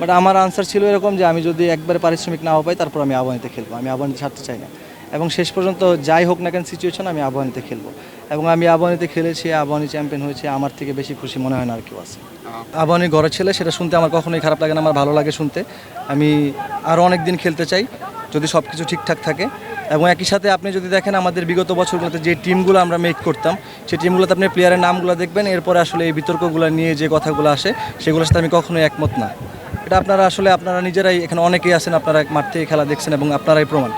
But আমার answer ছিল এরকম যে আমি যদি একবারে পারিশ্রমিক নাও পাই, তারপর আমি আবাহনীতে খেলব। আমি আবাহনীতে ছাড়তে চাই না। এবং শেষ পর্যন্ত যাই হোক না কেন সিচুয়েশন আমি আবাহনীতে খেলব। এবং আমি আবাহনীতে খেলেছি, আবাহনী চ্যাম্পিয়ন হয়েছে, আমার থেকে বেশি খুশি মনে হয় না আর কেউ আছে। আবাহনী ঘরের ছেলে, সেটা শুনতে আমার কখনোই খারাপ লাগে না, আমার ভালো লাগে শুনতে। আমি আরও অনেক দিন খেলতে চাই, যদি সব কিছু ঠিকঠাক থাকে। এবং একই সাথে আপনি যদি দেখেন আমাদের বিগত বছরগুলোতে যে টিমগুলো আমরা মেক করতাম সেই টিমগুলোতে আপনি প্লেয়ারের নামগুলো দেখবেন, এরপরে আসলে এই বিতর্কগুলো নিয়ে যে কথাগুলো আসে, সেগুলোর সাথে আমি কখনোই একমত না। এটা আপনারা আসলে আপনারা নিজেরাই এখানে অনেকেই আছেন আপনারা মাঠ থেকে খেলা দেখছেন এবং আপনারাই প্রমাণ।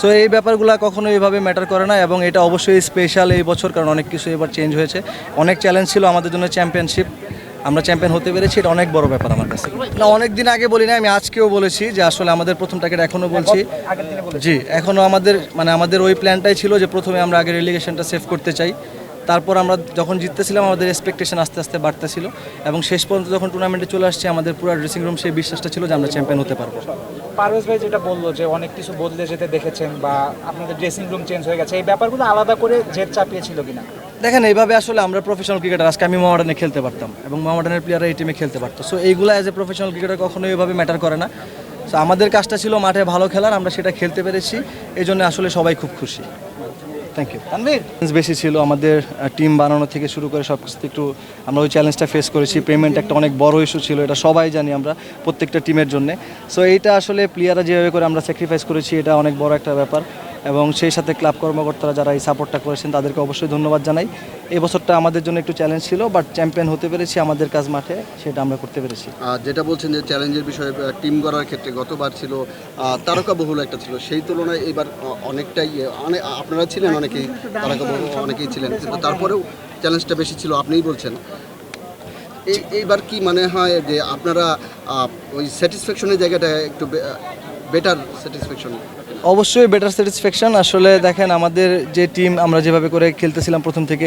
সো এই ব্যাপারগুলো কখনো এইভাবে ম্যাটার করে না এবং এটা অবশ্যই স্পেশাল এই বছর কারণ অনেক কিছু এবার চেঞ্জ হয়েছে। অনেক চ্যালেঞ্জ ছিল আমাদের জন্য চ্যাম্পিয়নশিপ আমরা চ্যাম্পিয়ন হতে পেরেছি এটা অনেক বড় ব্যাপার আমার কাছে। না অনেক দিন আগে বলি না আমি আজকেও বলেছি যে আসলে আমাদের প্রথম টার্গেট এখনও বলছি। জি এখনও আমাদের মানে আমাদের ওই প্ল্যানটাই ছিল যে প্রথমে আমরা আগে রেলিগেশনটা সেভ করতে চাই। তারপর আমরা যখন জিততেছিলাম আমাদের এক্সপেকটেশন আস্তে আস্তে বাড়তেছিল এবং শেষ পর্যন্ত যখন টুর্নামেন্টে চলে আসছে আমাদের পুরো ড্রেসিং রুম সেই বিশ্বাসটা ছিল যে আমরা চ্যাম্পিয়ন হতে পারব। পারভেজ ভাই যেটা বলল যে অনেক কিছু বদলে যেতে দেখেছেন বা আপনাদের ড্রেসিং রুম চেঞ্জ হয়ে গেছে এই ব্যাপারগুলো আলাদা করে জেদ চাপিয়েছিল কিনা? দেখেন এইভাবে আসলে আমরা প্রফেশনাল ক্রিকেটার আজকে আমি মোহামেডানে খেলতে পারতাম এবং মোহামেডানের প্লেয়াররা এই টিমে খেলতে পারতো। সো এইগুলো অ্যাজ এ প্রফেশনাল ক্রিকেটার কখনো এইভাবে ম্যাটার করে না। সো আমাদের কাজটা ছিল মাঠে ভালো খেলার আমরা সেটা খেলতে পেরেছি। এই জন্য আসলে সবাই খুব খুশি। থ্যাংক ইউ তানভীর বেশি ছিল, আমাদের টিম বানানো থেকে শুরু করে সব কিছু একটু আমরা ওই চ্যালেঞ্জটা ফেস করেছি। পেমেন্ট একটা অনেক বড় ইস্যু ছিল, এটা সবাই জানি আমরা, প্রত্যেকটা টিমের জন্য। সো এইটা আসলে প্লেয়াররা যেভাবে করে আমরা স্যাক্রিফাইস করেছি, এটা অনেক বড় একটা ব্যাপার। এবং সেই সাথে ক্লাব কর্মকর্তারা যারা এই সাপোর্টটা করেছেন তাদেরকে অবশ্যই ধন্যবাদ জানাই। এই বছরটা আমাদের জন্য একটু চ্যালেঞ্জ ছিল বাট চ্যাম্পিয়ন হতে পেরেছি আমাদের কাজ মাঠে, সেটা আমরা করতে পেরেছি। আর যেটা বলছেন যে চ্যালেঞ্জের বিষয়ে টিম গড়ার ক্ষেত্রে গতবার ছিল তারকা বহুল একটা ছিল, সেই তুলনায় এবার অনেকটাই অনেক আপনারা ছিলেন অনেকেই তারকা বহুল অনেকেই ছিলেন, কিন্তু তারপরেও চ্যালেঞ্জটা বেশি ছিল, আপনিই বলছেন। এই এইবার কি মনে হয় যে আপনারা ওই স্যাটিসফ্যাকশনের জায়গাটা একটু বেটার স্যাটিসফ্যাকশন অবশ্যই বেটার স্যাটিসফ্যাকশন আসলে দেখেন, আমাদের যে টিম আমরা যেভাবে করে খেলতেছিলাম প্রথম থেকে,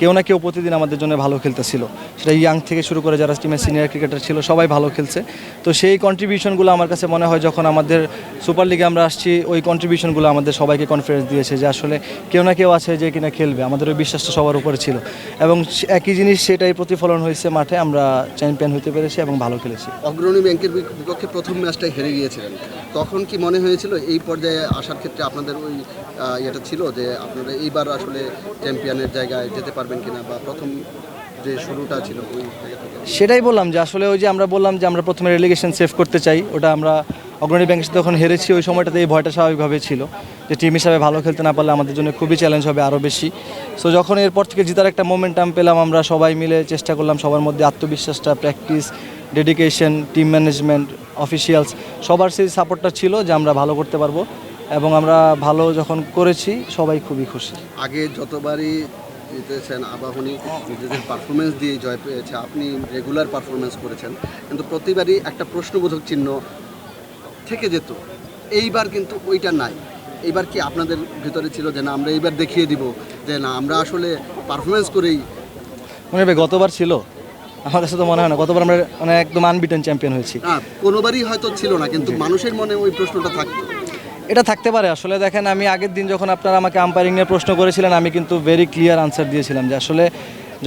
কেউ না কেউ প্রতিদিন আমাদের জন্য ভালো খেলতেছিল। সেটা ইয়াং থেকে শুরু করে যারা টিমের সিনিয়র ক্রিকেটার ছিল, সবাই ভালো খেলছে। তো সেই কন্ট্রিবিউশনগুলো আমার কাছে মনে হয় যখন আমাদের সুপার লিগে আমরা আসছি, ওই কন্ট্রিবিউশনগুলো আমাদের সবাইকে কনফিডেন্স দিয়েছে যে আসলে কেউ না কেউ আছে যে কিনা খেলবে। আমাদের ওই বিশ্বাসটা সবার উপরে ছিল। এবং একই জিনিস সেটাই প্রতিফলন হয়েছে মাঠে। আমরা চ্যাম্পিয়ন হতে পেরেছি এবং ভালো খেলেছি। অগ্রণী ব্যাংকের বিপক্ষে প্রথম ম্যাচটা হেরে গিয়েছিলেন। তখন কি মনে হয়েছিল এই পর্যায়ে আসার ক্ষেত্রে আপনাদের ওই ইয়েটা ছিল যে আপনারা এইবার আসলে চ্যাম্পিয়নের জায়গায় যেতে পারবেন কিনা বা প্রথম যে শুরুটা ছিল ওই সেটাই বললাম যে আসলে ওই যে আমরা বললাম যে আমরা প্রথমে রেলিগেশন সেভ করতে চাই, ওটা আমরা অগ্রণী ব্যাংকের সাথে যখন হেরেছি ওই সময়টাতে এই ভয়টা স্বাভাবিকভাবে ছিল যে টিম হিসাবে ভালো খেলতে না পারলে আমাদের জন্য খুবই চ্যালেঞ্জ হবে আরও বেশি। সো যখন এরপর থেকে জেতার একটা মোমেন্টাম পেলাম আমরা সবাই মিলে চেষ্টা করলাম সবার মধ্যে আত্মবিশ্বাসটা practice dedication team management officials সবার সেই সাপোর্টটা ছিল যে আমরা ভালো করতে পারব এবং আমরা ভালো যখন করেছি সবাই খুবই খুশি। আগে যতবারই জিতেছেন আবাহনী নিজেদের পারফরমেন্স দিয়ে জয় পেয়েছে আপনি রেগুলার পারফরমেন্স করেছেন কিন্তু প্রতিবারই একটা প্রশ্নবোধক চিহ্ন থেকে যেত। এইবার কিন্তু ওইটা নাই। এইবার কি আপনাদের ভিতরে ছিল যে না আমরা এইবার দেখিয়ে দিব যে না আমরা আসলে পারফরমেন্স করেই মনে হবে গতবার ছিল। আমার কাছে তো মনে হয় না। গতবার আমরা মানে একদম আনবিটেন চ্যাম্পিয়ন হয়েছি। কোনোবারই হয়তো ছিল না কিন্তু মানুষের মনে ওই প্রশ্নটা থাকতো। এটা থাকতে পারে। আসলে দেখেন আমি আগের দিন যখন আপনারা আমাকে আম্পায়ারিং নিয়ে প্রশ্ন করেছিলেন আমি কিন্তু ভেরি ক্লিয়ার আনসার দিয়েছিলাম যে আসলে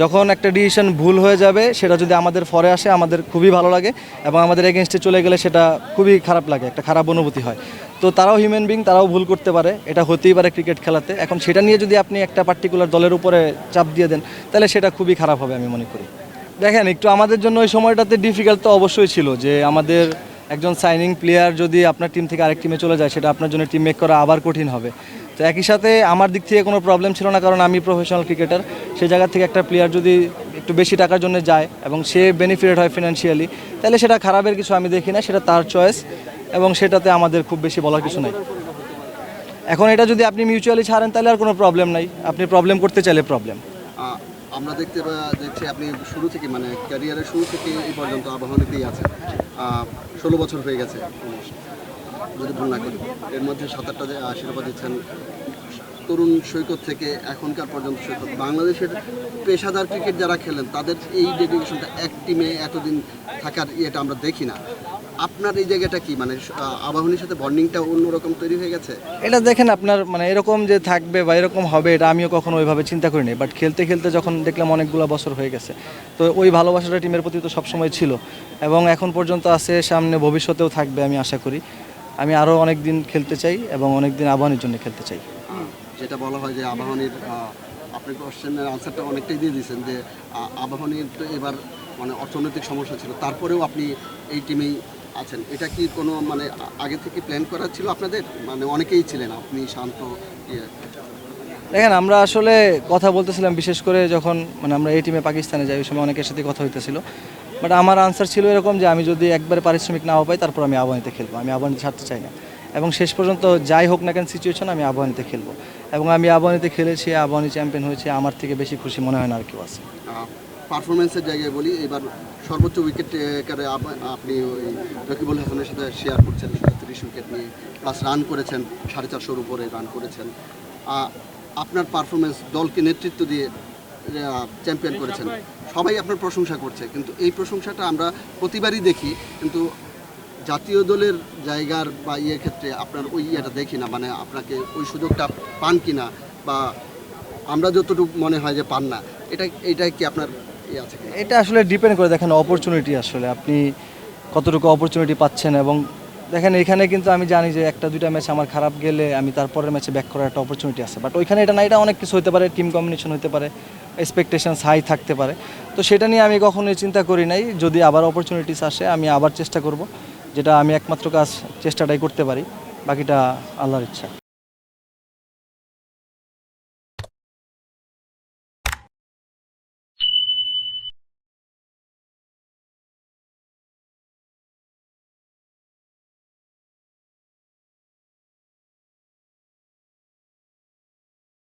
যখন একটা ডিসিশন ভুল হয়ে যাবে সেটা যদি আমাদের ফরে আসে আমাদের খুবই ভালো লাগে এবং আমাদের এগেনস্টে চলে গেলে সেটা খুবই খারাপ লাগে একটা খারাপ অনুভূতি হয়। তো তারাও হিউম্যান বিং তারাও ভুল করতে পারে এটা হতেই পারে ক্রিকেট খেলাতে। এখন সেটা নিয়ে যদি আপনি একটা পার্টিকুলার দলের উপরে চাপ দিয়ে দেন তাহলে সেটা খুবই খারাপ হবে আমি মনে করি। দেখেন, একটু আমাদের জন্য ওই সময়টাতে ডিফিকাল্ট তো অবশ্যই ছিল যে আমাদের একজন সাইনিং প্লেয়ার যদি আপনার টিম থেকে আরেক টিমে চলে যায়, সেটা আপনার জন্য টিম মেক করা আবার কঠিন হবে। তো একই সাথে আমার দিক থেকে কোনো প্রবলেম ছিল না, কারণ আমি প্রফেশনাল ক্রিকেটার সেই জায়গা থেকে একটা প্লেয়ার যদি একটু বেশি টাকার জন্য যায় এবং সে বেনিফিটেড হয় ফিনান্সিয়ালি তাহলে সেটা খারাপের কিছু আমি দেখি না, সেটা তার চয়েস এবং সেটাতে আমাদের খুব বেশি বলার কিছু নাই। এখন এটা যদি আপনি মিউচুয়ালি ছাড়েন, তাহলে আর কোনো প্রবলেম নাই। আপনি প্রবলেম করতে চাইলে প্রবলেম আমরা দেখতে দেখছি আপনি শুরু থেকে মানে ক্যারিয়ারের শুরু থেকে এই পর্যন্ত আবাহনীতেই আছেন। ষোলো বছর হয়ে গেছে। যদি ভুল না করি, এর মধ্যে সাত আটটা আশীর্বাদ দিচ্ছেন তরুণ সৈকত থেকে এখনকার পর্যন্ত সৈকত। বাংলাদেশের পেশাদার ক্রিকেট যারা খেলেন তাদের এই ডেডিকেশনটা এক টিমে এতদিন থাকার ইয়েটা আমরা দেখি না। আপনার এই জায়গাটা কি? মানে আবাহনীর সাথে বন্ডিংটা অন্যরকম তৈরি হয়ে গেছে? এটা দেখেন আপনার মানে এরকম যে থাকবে বা এরকম হবে এটা আমিও কখনো ওইভাবে চিন্তা করিনি বাট খেলতে খেলতে যখন দেখলাম অনেকগুলো বছর হয়ে গেছে তো ওই ভালোবাসাটা টিমের প্রতি তো সবসময় ছিল। এবং এখন পর্যন্ত আছে সামনে ভবিষ্যতেও থাকবে আমি আশা করি। আমি আরও অনেক দিন খেলতে চাই এবং অনেক দিন আবাহনীর জন্য খেলতে চাই। যেটা বলা হয় যে আবাহনীর আপনি কোশ্চেনের আনসারটা অনেকটাই দিয়ে দিয়েছেন যে আবাহনীর তো এবার মানে অর্থনৈতিক সমস্যা ছিল, তারপরেও আপনি এই টিমেই আছেন। এটা কি কোনো মানে আগে থেকে প্ল্যান করা ছিল আপনাদের? মানে অনেকেই ছিলেন, আপনি শান্ত ইয়ে। দেখেন, আমরা আসলে কথা বলতেছিলাম, বিশেষ করে যখন মানে আমরা এই টিমে পাকিস্তানে যাই, ওই সময় অনেকের সাথে কথা হইতেছিল। বাট আমার আনসার ছিল এরকম যে, আমি যদি একবারে পারিশ্রমিক নাও পাই, তারপর আমি আবাহনীতে খেলব, আমি আবাহনীতে ছাড়তে চাই না। এবং শেষ পর্যন্ত যাই হোক না কেন সিচুয়েশন আমি আবাহনীতে খেলব। এবং আমি আবাহনীতে খেলেছি, আবাহনী চ্যাম্পিয়ন হয়েছে, আমার থেকে বেশি খুশি মনে হয় না আর কেউ আছে। পারফরমেন্সের জায়গায় বলি, এবার সর্বোচ্চ উইকেট টেকারে আপনি ওই রকিবুল হাসানের সাথে শেয়ার করছেন তিরিশ উইকেট নিয়ে প্লাস রান করেছেন, সাড়ে চারশোর উপরে রান করেছেন। আপনার পারফরমেন্স দলকে নেতৃত্ব দিয়ে চ্যাম্পিয়ন করেছেন। সবাই আপনার প্রশংসা করছে, কিন্তু এই প্রশংসাটা আমরা প্রতিবারই দেখি, কিন্তু জাতীয় দলের জায়গার বা ইয়ের ক্ষেত্রে আপনার ওই ইয়েটা দেখি না মানে আপনাকে ওই সুযোগটা পান কিনা বা আমরা যতটুকু মনে হয় যে পান না, এটা এটা কি আপনার ইয়ে আছে এটা আসলে ডিপেন্ড করে দেখেন অপরচুনিটি আসলে, আপনি কতটুকু অপরচুনিটি পাচ্ছেন এবং দেখেন, এখানে কিন্তু আমি জানি যে একটা, দুইটা ম্যাচ আমার খারাপ গেলে আমি তারপরের ম্যাচে ব্যাক করার একটা অপরচুনিটি আছে। বাট ওইখানে এটা না, এটা অনেক কিছু হতে পারে টিম কম্বিনেশন হতে পারে এক্সপেকটেশনস হাই থাকতে পারে। তো সেটা নিয়ে আমি কখনোই চিন্তা করি নাই, যদি আবার অপরচুনিটিস আসে, আমি আবার চেষ্টা করব। যেটা আমি একমাত্র কাজ চেষ্টাটাই করতে পারি বাকিটা আল্লাহর ইচ্ছা।